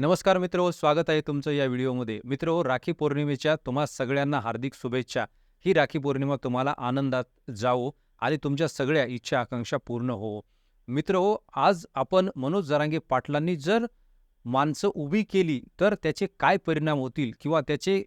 नमस्कार मित्र स्वागत आहे तुमचं या व्हिडिओमध्ये. मित्र राखी पौर्णिमेच्या तुम्हा सगळ्यांना हार्दिक शुभेच्छा. ही राखी पौर्णिमा तुम्हाला आनंदात जावो आणि तुमच्या सगळ्या इच्छा आकांक्षा पूर्ण हो मित्र हो आज आपण मनोज जरांगे पाटलांनी जर माणसं उभी केली तर त्याचे काय परिणाम होतील किंवा त्याचे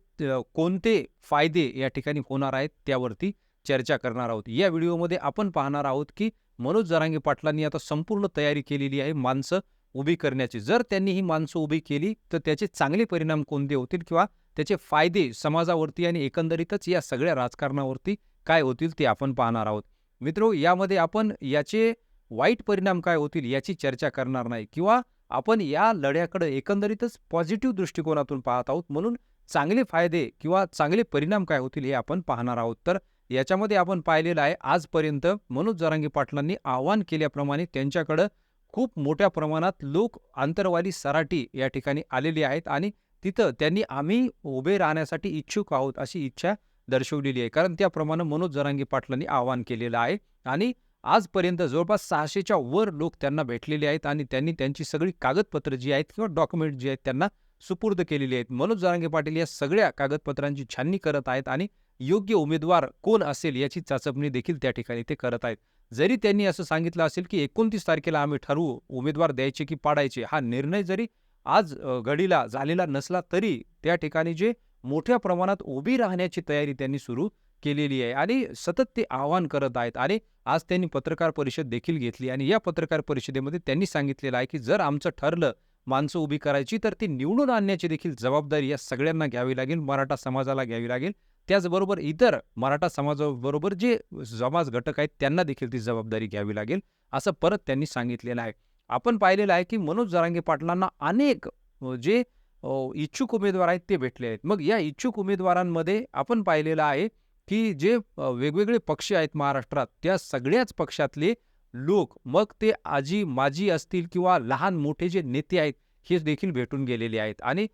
कोणते फायदे या ठिकाणी होणार आहेत त्यावरती चर्चा करणार आहोत. या व्हिडिओमध्ये आपण पाहणार आहोत की मनोज जरांगे पाटलांनी आता संपूर्ण तयारी केलेली आहे माणसं उभी करण्याची. जर त्यांनी ही माणसं उभी केली तर त्याचे चांगले परिणाम कोणते होतील किंवा त्याचे फायदे समाजावरती आणि एकंदरीतच या सगळ्या राजकारणावरती काय होतील ते आपण पाहणार आहोत. मित्रो यामध्ये आपण याचे वाईट परिणाम काय होतील याची चर्चा करणार नाही किंवा आपण या लढ्याकडे एकंदरीतच पॉझिटिव्ह दृष्टिकोनातून पाहत आहोत. म्हणून चांगले फायदे किंवा चांगले परिणाम काय होतील हे आपण पाहणार आहोत. तर याच्यामध्ये आपण पाहिलेलं आहे आजपर्यंत मनोज जरांगी पाटलांनी आवाहन केल्याप्रमाणे त्यांच्याकडं खूप मोठ्या प्रमाणात लोक आंतरवाली सराटी या ठिकाणी आलेली आहेत आणि तिथं त्यांनी आम्ही उभे राहण्यासाठी इच्छुक आहोत अशी इच्छा दर्शवलेली आहे. कारण त्याप्रमाणे मनोज जरांगी पाटलांनी आवाहन केलेलं आहे आणि आजपर्यंत जवळपास सहाशेच्या वर लोक त्यांना भेटलेले आहेत आणि त्यांनी त्यांची सगळी कागदपत्र जी आहेत किंवा डॉक्युमेंट जी आहेत त्यांना सुपूर्द केलेली आहेत. मनोज जरांगे पाटील या सगळ्या कागदपत्रांची छाननी करत आहेत आणि योग्य उमेदवार कोण असेल याची चाचपणी देखील त्या ठिकाणी ते करत आहेत. जरी त्यांनी असं सांगितलं असेल की एकोणतीस तारखेला आम्ही ठरवू उमेदवार द्यायचे की पाडायचे हा निर्णय जरी आज घडीला झालेला नसला तरी त्या ठिकाणी जे मोठ्या प्रमाणात उभी राहण्याची तयारी त्यांनी सुरू केलेली आहे आणि सतत ते आवाहन करत आहेत आणि आज त्यांनी पत्रकार परिषद देखील घेतली आणि या पत्रकार परिषदेमध्ये त्यांनी सांगितलेलं आहे की जर आमचं ठरलं माणसं उभी करायची तर ती निवडून आणण्याची देखील जबाबदारी या सगळ्यांना घ्यावी लागेल मराठा समाजाला घ्यावी लागेल. त्याचबरोबर इतर मराठा समाजाबरोबर जे समाज घटक आहेत त्यांना देखील ती जबाबदारी घ्यावी लागेल असं परत त्यांनी सांगितलेलं आहे. आपण पाहिलेलं आहे की मनोज जरांगे पाटलांना अनेक जे इच्छुक उमेदवार आहेत ते भेटले आहेत. मग या इच्छुक उमेदवारांमध्ये आपण पाहिलेलं आहे की जे वेगवेगळे पक्ष आहेत महाराष्ट्रात त्या सगळ्याच पक्षातले लोक मग ते आजी माजी असतील किंवा लहान मोठे जे नेते आहेत हे देखील भेटून गेलेले आहेत. आणि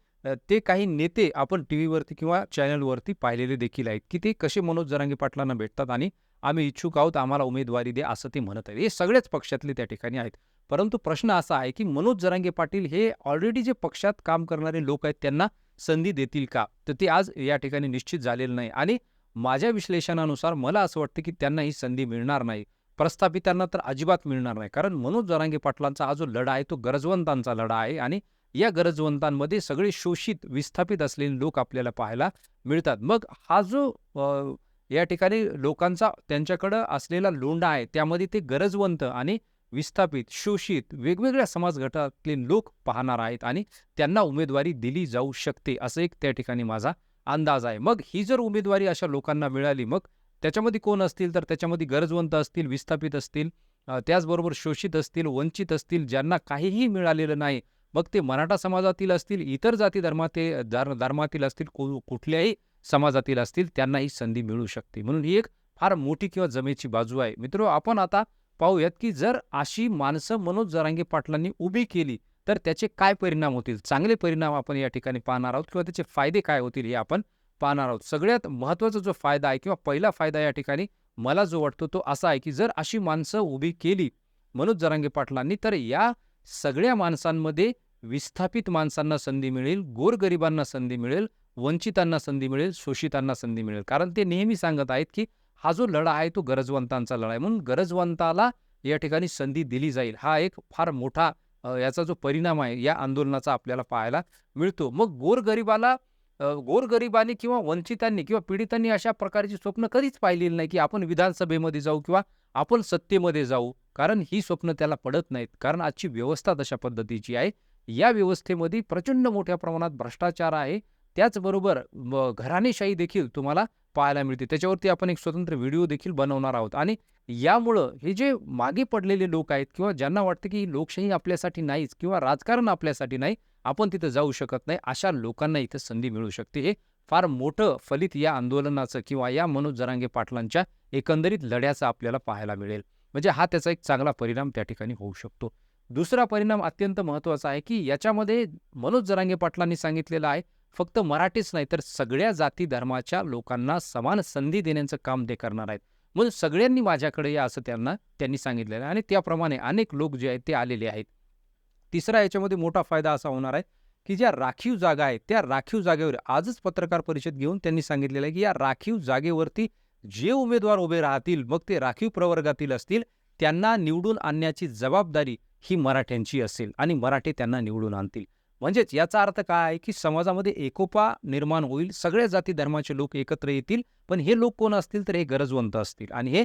ते काही नेते आपण टी व्हीवरती किंवा चॅनलवरती पाहिलेले देखील आहेत की ते कसे मनोज जरांगे पाटलांना भेटतात आणि आम्ही इच्छुक आहोत आम्हाला उमेदवारी द्या असं ते म्हणत आहेत. हे सगळेच पक्षातले त्या ठिकाणी आहेत. परंतु प्रश्न असा आहे की मनोज जरांगे पाटील हे ऑलरेडी जे पक्षात काम करणारे लोक आहेत त्यांना संधी देतील का? तर ते आज या ठिकाणी निश्चित झालेलं नाही आणि माझ्या विश्लेषणानुसार मला असं वाटतं की त्यांना ही संधी मिळणार नाही. प्रस्थापितांना तर अजिबात मिळणार नाही. कारण मनोज जरांगे पाटलांचा हा जो लढा आहे तो गरजवंतांचा लढा आहे आणि या गरजवंतांमध्ये सगळे शोषित विस्थापित असलेले लोक आपल्याला पाहायला मिळतात. मग हा जो या ठिकाणी लोकांचा त्यांच्याकडं असलेला लोंढा आहे त्यामध्ये ते गरजवंत आणि विस्थापित शोषित वेगवेगळ्या समाज गटातले लोक पाहणार आहेत आणि त्यांना उमेदवारी दिली जाऊ शकते असं एक त्या ठिकाणी माझा अंदाज आहे. मग ही जर उमेदवारी अशा लोकांना मिळाली मग त्याच्यामध्ये कोण असतील? तर त्याच्यामध्ये गरजवंत असतील विस्थापित असतील त्याचबरोबर शोषित असतील वंचित असतील ज्यांना काहीही मिळालेलं नाही मग ते मराठा समाजातील असतील इतर जाती धर्माते धर्मातील असतील कु- कुठल्याही समाजातील असतील त्यांना ही संधी मिळू शकते. म्हणून ही एक फार मोठी किंवा जमेची बाजू आहे. मित्र आपण आता पाहूयात की जर अशी माणसं मनोज जरांगे पाटलांनी उभी केली तर त्याचे काय परिणाम होतील? चांगले परिणाम आपण या ठिकाणी पाहणार आहोत किंवा त्याचे फायदे काय होतील हे आपण पाहणार आहोत. सगळ्यात महत्त्वाचा जो फायदा आहे किंवा पहिला फायदा या ठिकाणी मला जो वाटतो तो असा आहे की जर अशी माणसं उभी केली मनोज जरांगे पाटलांनी तर या सगळ्या माणसांमध्ये विस्थापित माणसांना संधी मिळेल गोरगरिबांना संधी मिळेल वंचितांना संधी मिळेल शोषितांना संधी मिळेल. कारण ते नेहमी सांगत आहेत की हा जो लढा आहे तो गरजवंतांचा लढा आहे. म्हणून गरजवंताला या ठिकाणी संधी दिली जाईल. हा एक फार मोठा याचा जो परिणाम आहे या आंदोलनाचा आपल्याला पाहायला मिळतो. मग गोरगरिबाला गोरगरिबांनी किंवा वंचितांनी किंवा पीडितांनी अशा प्रकारची स्वप्न कधीच पाहिलेली नाही की आपण विधानसभेमध्ये जाऊ किंवा आपण सत्तेमध्ये जाऊ. कारण ही स्वप्न त्याला पडत नाहीत. कारण आजची व्यवस्था तशा पद्धतीची आहे. या व्यवस्थेमध्ये प्रचंड मोठ्या प्रमाणात भ्रष्टाचार आहे. त्याचबरोबर घराणेशाही देखील तुम्हाला पाहायला मिळते. त्याच्यावरती आपण एक स्वतंत्र व्हिडिओ देखील बनवणार आहोत. आणि यामुळं हे जे मागे पडलेले लोक आहेत किंवा ज्यांना वाटतं की ही लोकशाही आपल्यासाठी नाहीच किंवा राजकारण आपल्यासाठी नाही आपण तिथं जाऊ शकत नाही अशा लोकांना इथं संधी मिळू शकते. हे फार मोठं फलित या आंदोलनाचं किंवा या मनोज जरांगे पाटलांच्या एकंदरीत लढ्याचं आपल्याला पाहायला मिळेल. म्हणजे हा त्याचा एक चांगला परिणाम त्या ठिकाणी होऊ शकतो. दुसरा परिणाम अत्यंत महत्त्वाचा आहे की याच्यामध्ये मनोज जरांगे पाटलांनी सांगितलेलं आहे फक्त मराठीच नाही तर सगळ्या जाती धर्माच्या लोकांना समान संधी देण्याचं काम ते करणार आहेत. म्हणून सगळ्यांनी माझ्याकडे या असं त्यांना त्यांनी सांगितलेलं आहे. आणि त्याप्रमाणे अनेक लोक जे आहेत ते आलेले आहेत. तिसरा याच्यामध्ये मोठा फायदा असा होणार आहे की ज्या राखीव जागा आहेत त्या राखीव जागेवर आजच पत्रकार परिषद घेऊन त्यांनी सांगितलेलं आहे की या राखीव जागेवरती जे उमेदवार उभे राहतील मग ते राखीव प्रवर्गातील असतील त्यांना निवडून आणण्याची जबाबदारी ही मराठ्यांची असेल आणि मराठे त्यांना निवडून आणतील. म्हणजेच याचा अर्थ काय आहे की समाजामध्ये एकोपा निर्माण होईल सगळ्या जाती धर्माचे लोक एकत्र येतील पण हे लोक कोण असतील तर हे गरजवंत असतील आणि हे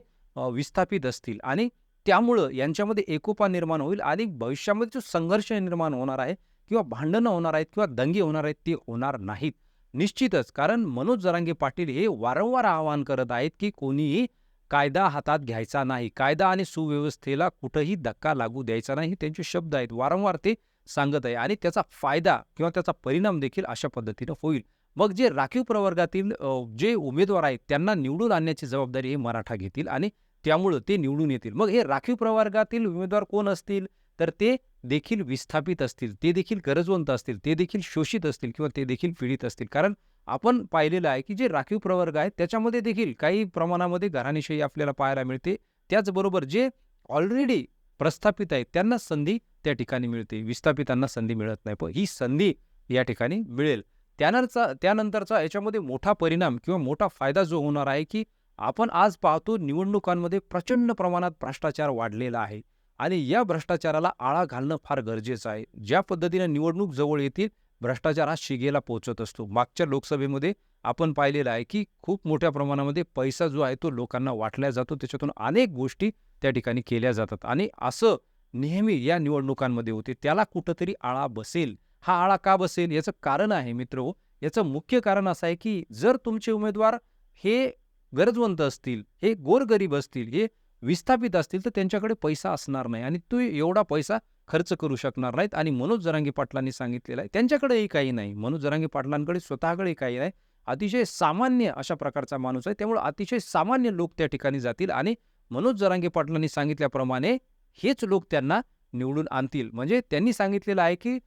विस्थापित असतील आणि त्यामुळं यांच्यामध्ये एकोपा निर्माण होईल आणि भविष्यामध्ये जो संघर्ष निर्माण होणार आहे किंवा भांडणं होणार आहेत किंवा दंगे होणार आहेत ते होणार नाहीत. निश्चितच. कारण मनोज जरांगे पाटील हे वारंवार आवाहन करत आहेत की कोणीही कायदा हातात घ्यायचा नाही. कायदा आणि सुव्यवस्थेला कुठंही धक्का लागू द्यायचा नाही हे त्यांचे शब्द आहेत. वारंवार ते सांगत आहे आणि त्याचा फायदा किंवा त्याचा परिणाम देखील अशा पद्धतीनं होईल. मग जे राखीव प्रवर्गातील जे उमेदवार आहेत त्यांना निवडून आणण्याची जबाबदारी हे मराठा घेतील आणि त्यामुळं ते निवडून येतील. मग हे राखीव प्रवर्गातील उमेदवार कोण असतील? तर ते देखील विस्थापित असतील ते देखील गरजवंत असतील ते देखील शोषित असतील किंवा ते देखील पीडित असतील. कारण आपण पाहिलेलं आहे की जे राखीव प्रवर्ग आहेत त्याच्यामध्ये देखील काही प्रमाणामध्ये घराणेशाही आपल्याला पाहायला मिळते. त्याचबरोबर जे ऑलरेडी प्रस्थापित आहेत त्यांना संधी त्या ठिकाणी मिळते. विस्थापितांना संधी मिळत नाही. पण ही संधी या ठिकाणी मिळेल. त्यानंतरचा त्यानंतरचा याच्यामध्ये मोठा परिणाम किंवा मोठा फायदा जो होणार आहे की आपण आज पाहतो निवडणुकांमध्ये प्रचंड प्रमाणात भ्रष्टाचार वाढलेला आहे. आणि या भ्रष्टाचाराला आळा घालणं फार गरजेचं आहे. ज्या पद्धतीने निवडणूक जवळ येतील भ्रष्टाचार हा शिगेला पोहोचत असतो. मागच्या लोकसभेमध्ये आपण पाहिलेलं आहे की खूप मोठ्या प्रमाणामध्ये पैसा जो आहे तो लोकांना वाटला जातो. त्याच्यातून अनेक गोष्टी त्या ठिकाणी केल्या जातात. आणि असं नेहमी या निवडणुकांमध्ये होते. त्याला कुठंतरी आळा बसेल. हा आळा का बसेल? याचं कारण आहे मित्र हो. याचं मुख्य कारण असं आहे की जर तुमचे उमेदवार हे गरजवंत असतील हे गोरगरीब असतील हे विस्थापित असतील तर त्यांच्याकडे पैसा असणार नाही आणि तू एवढा पैसा खर्च करू शकणार नाहीत. आणि मनोज जरांगे पाटलांनी सांगितलेलं आहे त्यांच्याकडेही काही नाही. मनोज जरांगे पाटलांकडे स्वतःकडे काही नाही. अतिशय सामान्य अशा प्रकारचा माणूस आहे. त्यामुळे अतिशय सामान्य लोक त्या ठिकाणी जातील आणि मनोज जरांगे पाटलांनी सांगितल्याप्रमाणे हेच लोक त्यांना निवडून आणतील. म्हणजे त्यांनी सांगितलेलं आहे की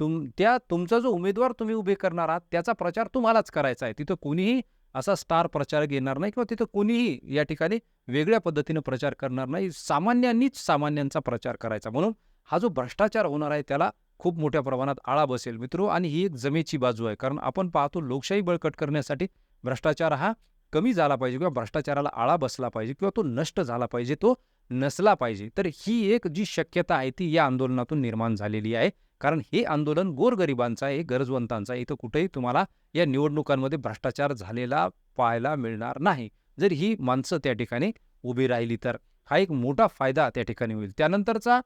तुम त्या तुमचा जो उमेदवार तुम्ही उभे करणार आहात त्याचा प्रचार तुम्हालाच करायचा आहे. तिथं कोणीही असा स्टार प्रचारक येणार नाही किंवा तिथं कोणीही या ठिकाणी वेगळ्या पद्धतीनं प्रचार करणार नाही. सामान्यांनीच सामान्यांचा प्रचार करायचा. म्हणून हा जो भ्रष्टाचार होणार आहे त्याला खूप मोठ्या प्रमाणात आळा बसेल मित्रो. आणि ही एक जमेची बाजू आहे. कारण आपण पाहतो लोकशाही बळकट करण्यासाठी भ्रष्टाचार हा कमी झाला पाहिजे किंवा भ्रष्टाचाराला आळा बसला पाहिजे किंवा तो नष्ट झाला पाहिजे तो नसला पाहिजे. तर ही एक जी शक्यता आहे ती या आंदोलनातून निर्माण झालेली आहे. कारण हे आंदोलन गोरगरिबांचं आहे गरजवंतांचं आहे. इथं कुठेही तुम्हाला या निवडणुकांमध्ये भ्रष्टाचार झालेला पाहायला मिळणार नाही. जर ही माणसं त्या ठिकाणी उभी राहिली तर हा एक मोठा फायदा त्या ठिकाणी होईल. त्यानंतरचा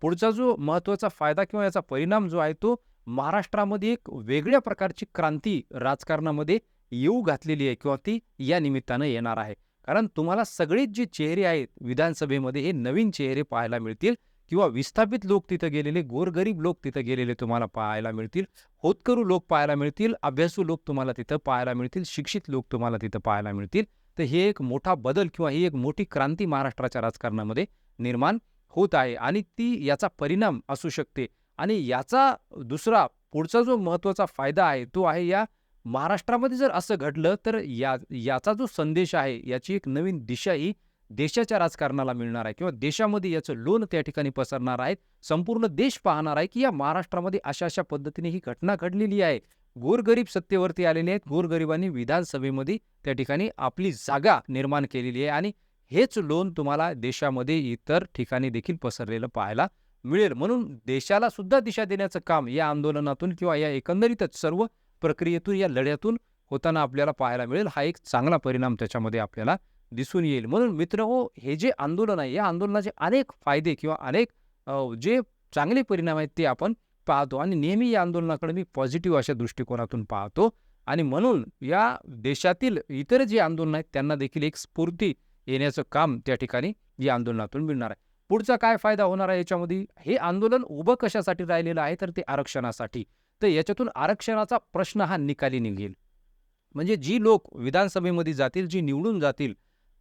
पुढचा जो महत्त्वाचा फायदा किंवा याचा परिणाम जो आहे तो महाराष्ट्रामध्ये एक वेगळ्या प्रकारची क्रांती राजकारणामध्ये येऊ घातलेली आहे किंवा ती या निमित्तानं येणार आहे. कारण तुम्हाला सगळेच जे चेहरे आहेत विधानसभेमध्ये हे नवीन चेहरे पाहायला मिळतील. किंवा विस्थापित लोक तिथं गेलेले गोरगरीब लोक तिथं गेलेले तुम्हाला पाहायला मिळतील. होतकरू लोक पाहायला मिळतील अभ्यासू लोक तुम्हाला तिथं पाहायला मिळतील शिक्षित लोक तुम्हाला तिथं पाहायला मिळतील. तर हे एक मोठा बदल किंवा ही एक मोठी क्रांती महाराष्ट्राच्या राजकारणामध्ये निर्माण होत आहे आणि ती याचा परिणाम असू शकते. आणि याचा दुसरा पुढचा जो महत्त्वाचा फायदा आहे तो आहे या महाराष्ट्रामध्ये जर असं घडलं तर या याचा जो संदेश आहे याची एक नवीन दिशा ही देशाच्या राजकारणाला मिळणार आहे किंवा देशामध्ये याचं लोन त्या ठिकाणी पसरणार आहे. संपूर्ण देश पाहणार आहे की या महाराष्ट्रामध्ये अशा अशा पद्धतीने ही घटना घडलेली आहे. गोरगरीब सत्तेवरती आलेले आहेत. गोरगरिबांनी विधानसभेमध्ये त्या ठिकाणी आपली जागा निर्माण केलेली आहे आणि हेच लोन तुम्हाला देशामध्ये इतर ठिकाणी देखील पसरलेलं पाहायला मिळेल. म्हणून देशाला सुद्धा दिशा देण्याचं काम या आंदोलनातून किंवा या एकंदरीतच सर्व प्रक्रियेतून या लढ्यातून होताना आपल्याला पाहायला मिळेल. हा एक चांगला परिणाम त्याच्यामध्ये आपल्याला दिसून येईल. म्हणून मित्र हो हे जे आंदोलन आहे या आंदोलनाचे अनेक फायदे किंवा अनेक जे चांगले परिणाम आहेत ते आपण पाहतो आणि नेहमी या आंदोलनाकडे मी पॉझिटिव्ह अशा दृष्टिकोनातून पाहतो. आणि म्हणून या देशातील इतर जे आंदोलन आहेत त्यांना देखील एक स्फूर्ती येण्याचं काम त्या ठिकाणी या आंदोलनातून मिळणार आहे. पुढचा काय फायदा होणार आहे याच्यामध्ये? हे आंदोलन उभं कशासाठी राहिलेलं आहे? तर ते आरक्षणासाठी. तर याच्यातून आरक्षणाचा प्रश्न हा निकाली निघेल. म्हणजे जी लोक विधानसभेमध्ये जातील जी निवडून जातील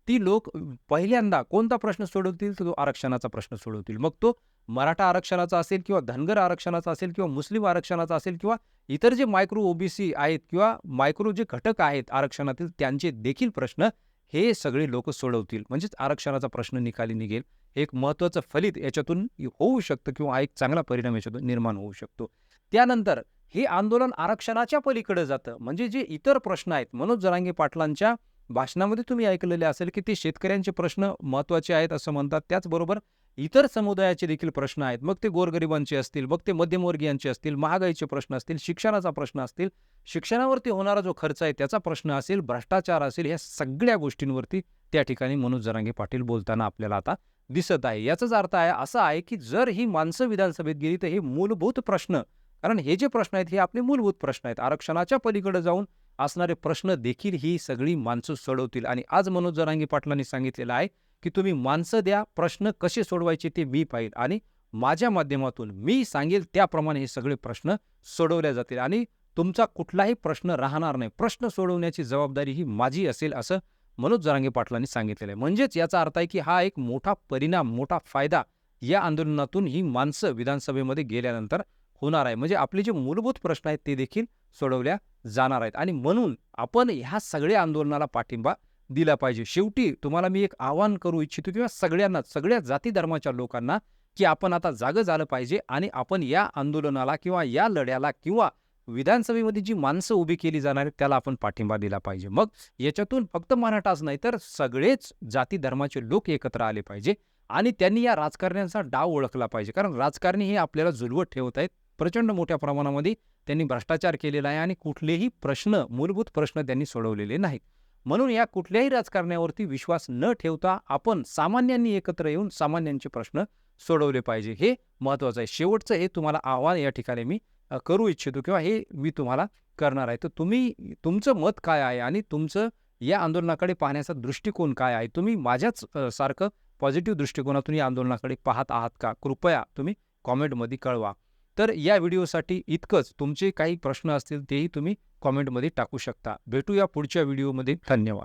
ती लोक पहिल्यांदा कोणता प्रश्न सोडवतील? तो आरक्षणाचा प्रश्न सोडवतील. मग तो मराठा आरक्षणाचा असेल किंवा धनगर आरक्षणाचा असेल किंवा मुस्लिम आरक्षणाचा असेल किंवा इतर जे मायक्रो ओबीसी आहेत किंवा मायक्रो जे घटक आहेत आरक्षणातील त्यांचे देखील प्रश्न हे सगळे लोक सोडवतील. म्हणजेच आरक्षणाचा प्रश्न निकाली निघेल. एक महत्त्वाचं फलित याच्यातून होऊ शकतं किंवा हा एक चांगला परिणाम याच्यातून निर्माण होऊ शकतो. त्यानंतर हे आंदोलन आरक्षणाच्या पलीकडे जातं. म्हणजे जे इतर प्रश्न आहेत मनोज जरांगे पाटलांच्या भाषणामध्ये तुम्ही ऐकलेले असेल की ते शेतकऱ्यांचे प्रश्न महत्त्वाचे आहेत असं म्हणतात. त्याचबरोबर इतर समुदायाचे देखील प्रश्न आहेत. मग ते गोरगरिबांचे असतील मग ते मध्यमवर्गीयांचे असतील महागाईचे प्रश्न असतील शिक्षणाचा प्रश्न असतील. शिक्षणावरती होणारा जो खर्च आहे त्याचा प्रश्न असेल भ्रष्टाचार असेल ह्या सगळ्या गोष्टींवरती त्या ठिकाणी मनोज जरांगे पाटील बोलताना आपल्याला आता दिसत आहे. याचाच अर्थ आहे असा आहे की जर ही माणसं विधानसभेत गेली तर हे मूलभूत प्रश्न कारण हे जे प्रश्न आहेत हे आपले मूलभूत प्रश्न आहेत. आरक्षणाच्या पलीकडे जाऊन असणारे प्रश्न देखील ही सगळी माणसं सोडवतील. आणि आज मनोज जरांगी पाटलांनी सांगितलेलं आहे की तुम्ही माणसं द्या प्रश्न कसे सोडवायचे ते मी पाहिल. आणि माझ्या माध्यमातून मी सांगेल त्याप्रमाणे हे सगळे प्रश्न सोडवले जातील. आणि तुमचा कुठलाही प्रश्न राहणार नाही. प्रश्न सोडवण्याची जबाबदारी ही माझी असेल असं मनोज जरांगे पाटलांनी सांगितलेलं आहे. म्हणजेच याचा अर्थ आहे की हा एक मोठा परिणाम मोठा फायदा या आंदोलनातून ही माणसं विधानसभेमध्ये गेल्यानंतर होणार आहे. म्हणजे आपले जे मूलभूत प्रश्न आहेत ते देखील सोडवल्या जाणार आहेत. आणि म्हणून आपण ह्या सगळ्या आंदोलनाला पाठिंबा दिला पाहिजे. शेवटी तुम्हाला मी एक आवाहन करू इच्छितो किंवा सगळ्यांना सगळ्या जाती धर्माच्या लोकांना की आपण आता जागं झालं पाहिजे आणि आपण या आंदोलनाला किंवा या लढ्याला किंवा विधानसभेमध्ये जी माणसं उभी केली जाणार आहेत त्याला आपण पाठिंबा दिला पाहिजे. मग याच्यातून फक्त मराठाच नाही तर सगळेच जाती धर्माचे लोक एकत्र आले पाहिजे आणि त्यांनी या राजकारण्यांचा डाव ओळखला पाहिजे. कारण राजकारणी हे आपल्याला जुलवत ठेवत आहेत. प्रचंड मोठ्या प्रमाणामध्ये त्यांनी भ्रष्टाचार केलेला आहे आणि कुठलेही प्रश्न मूलभूत प्रश्न त्यांनी सोडवलेले नाहीत. म्हणून या कुठल्याही राजकारण्यावरती विश्वास न ठेवता आपण सामान्यांनी एकत्र येऊन सामान्यांचे प्रश्न सोडवले पाहिजे. हे महत्त्वाचं आहे. शेवटचं हे तुम्हाला आव्हान या ठिकाणी मी करू इच्छितो किंवा हे मी तुम्हाला करणार आहे. तर तुम्ही तुमचं मत काय आहे आणि तुमचं या आंदोलनाकडे पाहण्याचा दृष्टिकोन काय आहे? तुम्ही माझ्याच सारखं पॉझिटिव्ह दृष्टिकोनातून या आंदोलनाकडे पाहत आहात का? कृपया तुम्ही कॉमेंटमध्ये कळवा. तर या व्हिडिओसाठी इतकंच. तुमचे काही प्रश्न असतील तेही तुम्ही कॉमेंटमध्ये टाकू शकता. भेटूया पुढच्या व्हिडिओमध्ये. धन्यवाद.